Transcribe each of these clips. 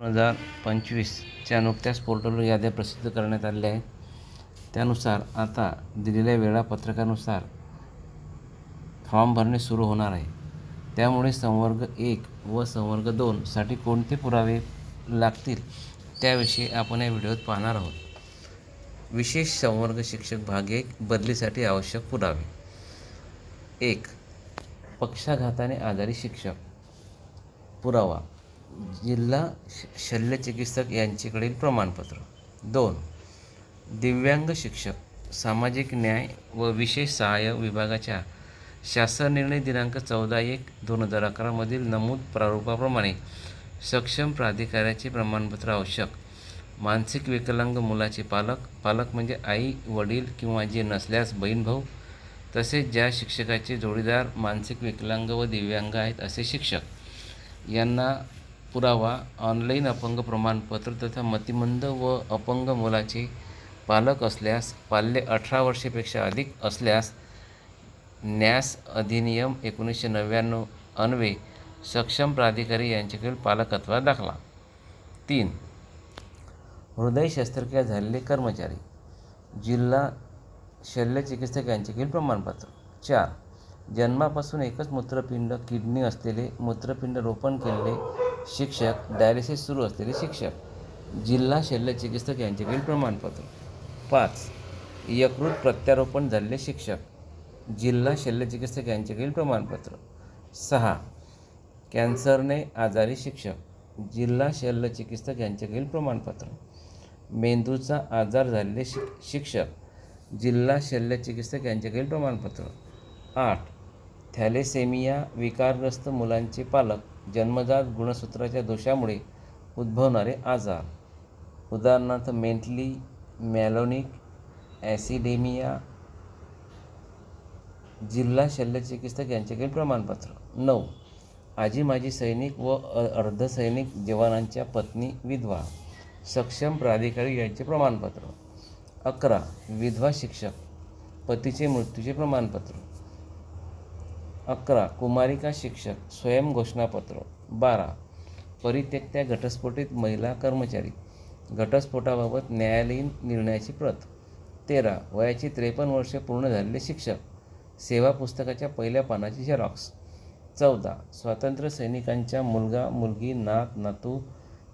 दोन हजार पंचवीसच्या नुकत्याच पोर्टलवर याद्या प्रसिद्ध करण्यात आलेल्या आहेत. त्यानुसार आता दिलेल्या वेळापत्रकानुसार फॉर्म भरणे सुरू होणार आहे. त्यामुळे संवर्ग एक व संवर्ग दोनसाठी कोणते पुरावे लागतील त्याविषयी आपण या व्हिडिओत पाहणार आहोत. विशेष संवर्ग शिक्षक भाग एक बदलीसाठी आवश्यक पुरावे. एक पक्षाघाताने आजारी शिक्षक. पुरावा जिल्हा श शल्यचिकित्सक यांच्याकडील प्रमाणपत्र. दोन दिव्यांग शिक्षक सामाजिक न्याय व विशेष सहाय्य विभागाच्या शासन निर्णय दिनांक चौदा एक दोन हजार अकरामधील नमूद प्रारूपाप्रमाणे सक्षम प्राधिकाऱ्याचे प्रमाणपत्र आवश्यक. मानसिक विकलांग मुलाचे पालक पालक म्हणजे आई वडील किंवा जे नसल्यास बहीण भाऊ तसेच ज्या शिक्षकाचे जोडीदार मानसिक विकलांग व दिव्यांग आहेत असे शिक्षक यांना पुरावा ऑनलाईन अपंग प्रमाणपत्र तथा मतिमंद व अपंग मुलाचे पालक असल्यास पाल्य अठरा वर्षेपेक्षा अधिक असल्यास न्यास अधिनियम एकोणीसशे नव्याण्णव अन्वे सक्षम प्राधिकारी यांच्याकडील पालकत्व दाखला. तीन. हृदय शस्त्रक्रिया झालेले कर्मचारी जिल्हा शल्यचिकित्सक यांच्याकडील प्रमाणपत्र. चार. जन्मापासून एकच मूत्रपिंड किडनी असलेले मूत्रपिंड रोपण केलेले शिक्षक डायलिसिस सुरू असलेले शिक्षक जिल्हा शल्यचिकित्सक यांच्याकडील प्रमाणपत्र. पाच यकृत प्रत्यारोपण झालेले शिक्षक जिल्हा शल्यचिकित्सक यांच्याकडील प्रमाणपत्र. सहा कॅन्सरने आजारी शिक्षक जिल्हा शल्यचिकित्सक यांच्याकडील प्रमाणपत्र. मेंदूचा आजार झालेले शिक शिक्षक जिल्हा शल्यचिकित्सक यांच्याकडील प्रमाणपत्र. आठ थॅलेसेमिया विकारग्रस्त मुलांचे पालक जन्मजात गुणसूत्राच्या दोषामुळे उद्भवणारे आजार. उदाहरणार्थ मेंटली मॅलोनिक ॲसिडेमिया जिल्हा शल्यचिकित्सक यांच्याकडील प्रमाणपत्र. नऊ. आजी माजी सैनिक व अ- अर्धसैनिक जवानांच्या पत्नी विधवा. सक्षम प्राधिकारी यांचे प्रमाणपत्र. अकरा. विधवा शिक्षक. पतीचे मृत्यूचे प्रमाणपत्र. अकरा कुमारिका शिक्षक स्वयं घोषणापत्र. बारा परित्यक्त्या घटस्फोटित महिला कर्मचारी. घटस्फोटाबाबत न्यायालयीन निर्णयाची प्रत. तेरा वयाची त्रेपन्न वर्षे पूर्ण झालेले शिक्षक. सेवा पुस्तकाच्या पहिल्या पानाची झेरॉक्स चौदा स्वातंत्र्य सैनिकांच्या मुलगा मुलगी नात नातू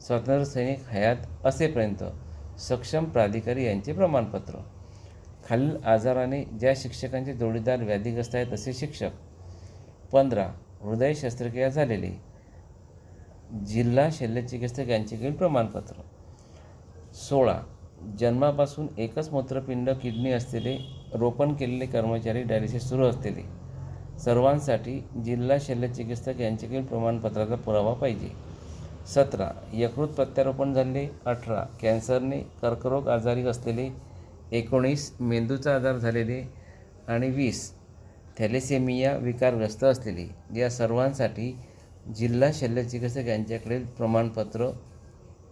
स्वातंत्र्य सैनिक हयात असेपर्यंत सक्षम प्राधिकारी यांचे प्रमाणपत्र. खालील आजाराने ज्या शिक्षकांचे जोडीदार व्याधिग्रस्त आहेत असे शिक्षक पंधरा हृदय शस्त्रक्रिया झालेली. जिल्हा शल्यचिकित्सक यांच्याकडील प्रमाणपत्र. सोळा जन्मापासून एकच मूत्रपिंड किडनी असलेले रोपण केलेले कर्मचारी डायलिसिस सुरू असलेले. सर्वांसाठी जिल्हा शल्यचिकित्सक यांच्याकडील प्रमाणपत्राचा पुरावा पाहिजे. सतरा यकृत प्रत्यारोपण झालेले अठरा कॅन्सरने कर्करोग आजारी असलेले. एकोणीस मेंदूचा आजार झालेले. आणि वीस थॅलेसेमिया विकारग्रस्त असलेली या सर्वांसाठी जिल्हा शल्यचिकित्सक यांच्याकडील प्रमाणपत्र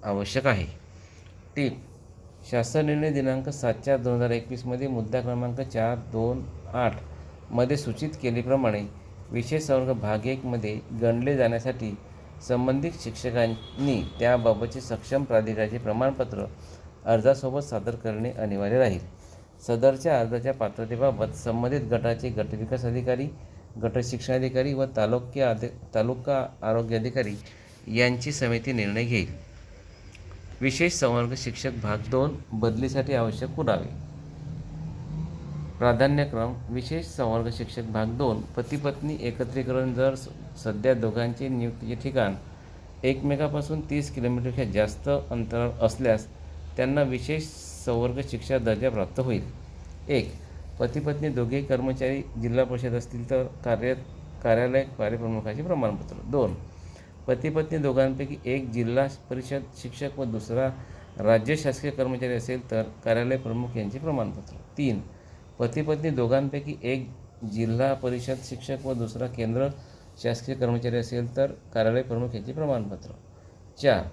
आवश्यक आहे. टीप शासन निर्णय दिनांक सात चार दोन हजार एकवीसमध्ये मुद्दा क्रमांक चार दोन आठमध्ये सूचित केल्याप्रमाणे विशेष संवर्ग भाग एकमध्ये गणले जाण्यासाठी संबंधित शिक्षकांनी त्याबाबतचे सक्षम प्राधिकाराचे प्रमाणपत्र अर्जासोबत सादर करणे अनिवार्य राहील. सदरच्या अर्जाच्या पात्रतेबाबत संबंधित गटाचे गटविकास अधिकारी गट शिक्षणाधिकारी व तालुक्या अधि तालुका आरोग्य अधिकारी यांची समिती निर्णय घेईल. विशेष संवर्ग शिक्षक भाग दोन बदलीसाठी आवश्यक पुरावे. प्राधान्यक्रम विशेष संवर्ग शिक्षक भाग दोन पतीपत्नी एकत्रीकरण जर सध्या दोघांचे नियुक्तीचे ठिकाण एकमेकापासून तीस किलोमीटरपेक्षा जास्त अंतरावर असल्यास त्यांना विशेष संवर्ग शिक्षा दर्जा प्राप्त होईल. एक पतीपत्नी दोघे दोघेही कर्मचारी जिल्हा परिषद असतील तर कार्य कार्यालय कार्यप्रमुखाचे प्रमाणपत्र. दोन पतीपत्नी दोघांपैकी एक जिल्हा परिषद शिक्षक व दुसरा राज्य शासकीय कर्मचारी असेल तर कार्यालय प्रमुख यांचे प्रमाणपत्र. तीन पतीपत्नी दोघांपैकी एक जिल्हा परिषद शिक्षक व दुसरा केंद्र शासकीय कर्मचारी असेल तर कार्यालय प्रमुख यांचे प्रमाणपत्र. चार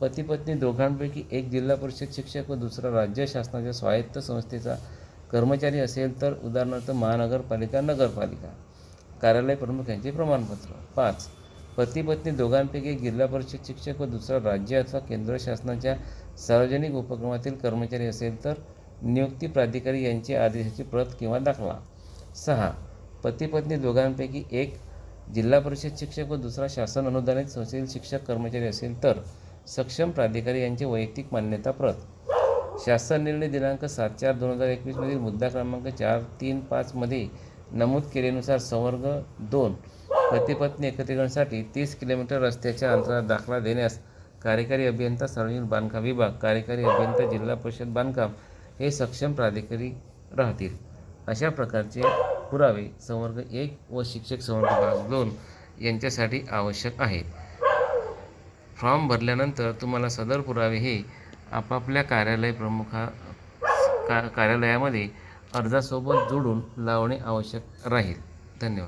पतीपत्नी दोघांपैकी एक जिल्हा परिषद शिक्षक व दुसरा राज्य शासनाच्या स्वायत्त संस्थेचा कर्मचारी असेल तर उदाहरणार्थ महानगरपालिका नगरपालिका. कार्यालय प्रमुख यांचे प्रमाणपत्र. पाच पती पत्नी दोघांपैकी जिल्हा परिषद शिक्षक व दुसरा राज्य अथवा केंद्र शासनाच्या सार्वजनिक उपक्रमातील कर्मचारी असेल तर नियुक्ती प्राधिकारी यांची आदेशाची प्रत किंवा दाखला. सहा पती पत्नी दोघांपैकी एक जिल्हा परिषद शिक्षक व दुसरा शासन अनुदानित संस्थेतील शिक्षक कर्मचारी असेल तर सक्षम प्राधिकारी यांची वैयक्तिक मान्यता प्रत. शासन निर्णय दिनांक सात चार दोन हजार एकवीसमधील मुद्दा क्रमांक चार तीन पाचमध्ये नमूद केल्यानुसार संवर्ग दोन पतीपत्नी एकत्रीकरणासाठी तीस किलोमीटर रस्त्याच्या अंतरात दाखला देण्यास कार्यकारी अभियंता सार्वजनिक बांधकाम विभाग कार्यकारी अभियंता जिल्हा परिषद बांधकाम हे सक्षम प्राधिकारी राहतील. अशा प्रकारचे पुरावे संवर्ग एक व शिक्षक संवर्ग भाग दोन यांच्यासाठी आवश्यक आहेत. फॉर्म भरल्यानंतर तुम्हाला सदर पुरावे हे आपापल्या कार्यालय प्रमुखा का कार्यालयामध्ये अर्जासोबत जोडून लावणे आवश्यक राहील. धन्यवाद.